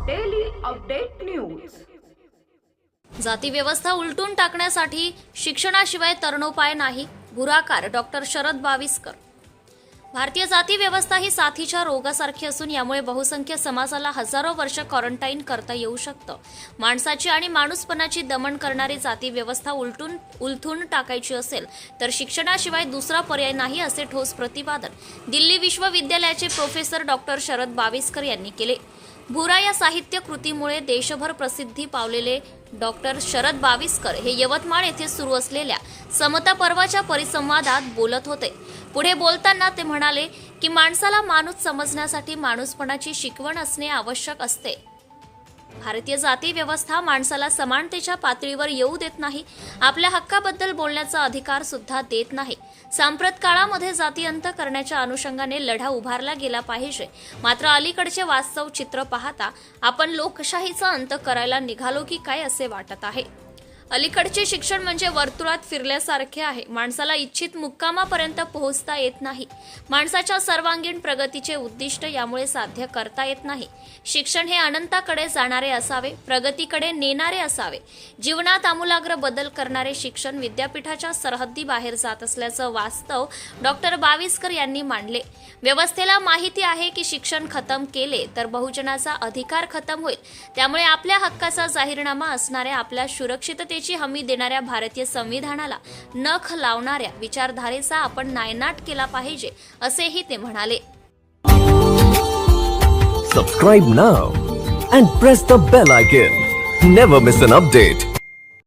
Update news जाती व्यवस्था उलटून टाकण्यासाठी शिक्षणाशिवाय तरणोपाय नाही बुराकार डॉक्टर शरद बाविस्कर. भारतीय जाती व्यवस्था ही साथीच्या रोगासारखी असून यामुळे बहुसंख्य समाजाला हजारो वर्ष क्वारंटाईन करता येऊ शकतं. माणसाची आणि माणूसपणाची दमन करणारी जाती व्यवस्था उलटून उलथून टाकायची असेल तर शिक्षणाशिवाय दुसरा पर्याय नाही असे ठोस प्रतिपादन दिल्ली विश्वविद्यालयाचे प्रोफेसर डॉक्टर शरद बाविस्कर यांनी केले. भुरा या साहित्य कृतीमुळे देशभर प्रसिद्धी पावलेले डॉक्टर शरद बाविस्कर हे यवतमाळ येथे सुरू असलेल्या समता पर्वाच्या परिसंवादात बोलत होते. पुढे बोलताना ते म्हणाले की माणसाला माणूस समजण्यासाठी माणूसपणाची शिकवण असणे आवश्यक असते. भारतीय जाती व्यवस्था माणसाला समानतेच्या पातळीवर येऊ देत नाही आपल्या हक्काबद्दल बोलण्याचा अधिकार सुद्धा देत नाही. सांप्रत काळामध्ये जाती अंत करण्याच्या अनुषंगाने लढा उभारला गेला पाहिजे. मात्र अलीकडचे वास्तव चित्र पाहता आपण लोकशाहीचा अंत करायला निघालो की काय असे वाटत आहे? अलीकडचे शिक्षण म्हणजे वर्तुळात फिरल्यासारखे आहे. माणसाला इच्छित मुक्कामापर्यंत पोहोचता येत नाही. माणसाच्या सर्वांगीण प्रगतीचे उद्दिष्ट यामुळे साध्य करता येत नाही. शिक्षण हे अनंताकडे जाणारे असावे प्रगतीकडे नेणारे असावे. जीवनात आमूलाग्र बदल करणारे शिक्षण विद्यापीठाच्या सरहद्दी बाहेर जात असल्याचं वास्तव डॉक्टर बाविस्कर यांनी मांडले. व्यवस्थेला माहिती आहे की शिक्षण खतम केले तर बहुजनाचा अधिकार खतम होईल. त्यामुळे आपल्या हक्काचा जाहीरनामा असणाऱ्या आपल्या सुरक्षिततेची हमी देणाऱ्या भारतीय संविधानाला नख लावणाऱ्या विचारधारेचा आपण नायनाट केला पाहिजे असेही ते म्हणाले. Subscribe now and press the bell icon never miss an update